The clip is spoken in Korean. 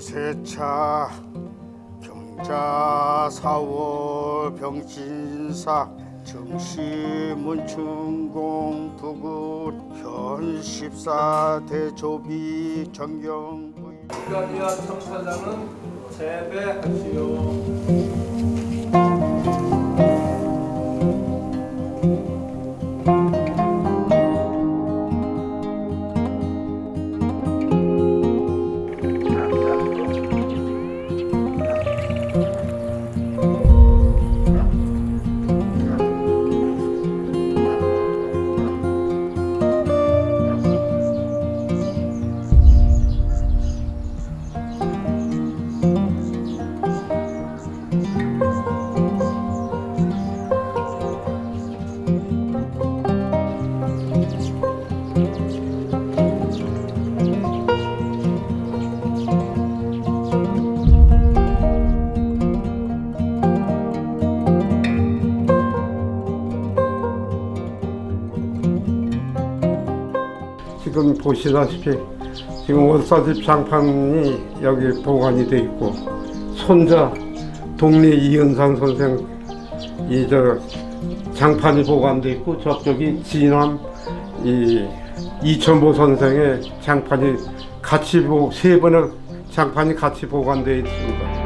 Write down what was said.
세차 경자 사월 병진사 정시문충공 부굿 현십사 대조비 정경 가디아 청사장은 재배하시오. 지금 보시다시피 지금 월사집 장판이 여기 보관이 돼 있고 손자 동리 이은산 선생 이 저 장판이 보관돼 있고 저쪽이 진암 이 이천보 선생의 장판이 같이 보세 번의 장판이 같이 보관돼 있습니다.